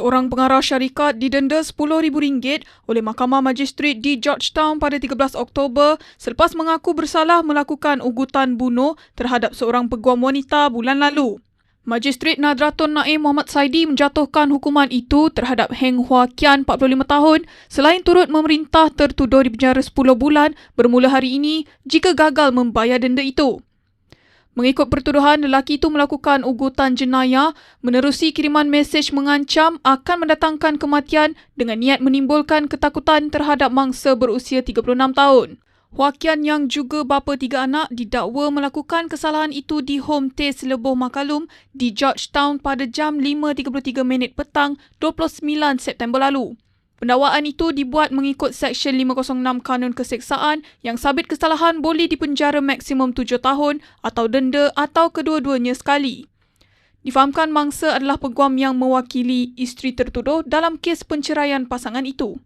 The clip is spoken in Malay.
Seorang pengarah syarikat didenda RM10,000 oleh Mahkamah Magistrate di Georgetown pada 13 Oktober selepas mengaku bersalah melakukan ugutan bunuh terhadap seorang peguam wanita bulan lalu. Magistrate Nadratun Naim Muhammad Saidi menjatuhkan hukuman itu terhadap Heng Hua Kian 45 tahun selain turut memerintah tertuduh di penjara 10 bulan bermula hari ini jika gagal membayar denda itu. Mengikut pertuduhan, lelaki itu melakukan ugutan jenayah menerusi kiriman mesej mengancam akan mendatangkan kematian dengan niat menimbulkan ketakutan terhadap mangsa berusia 36 tahun. Huakian yang juga bapa tiga anak didakwa melakukan kesalahan itu di Home Taste Leboh Makalum di Georgetown pada jam 5.33 minit petang 29 September lalu. Pendakwaan itu dibuat mengikut Seksyen 506 Kanun Keseksaan yang sabit kesalahan boleh dipenjara maksimum 7 tahun atau denda atau kedua-duanya sekali. Difahamkan mangsa adalah peguam yang mewakili isteri tertuduh dalam kes penceraian pasangan itu.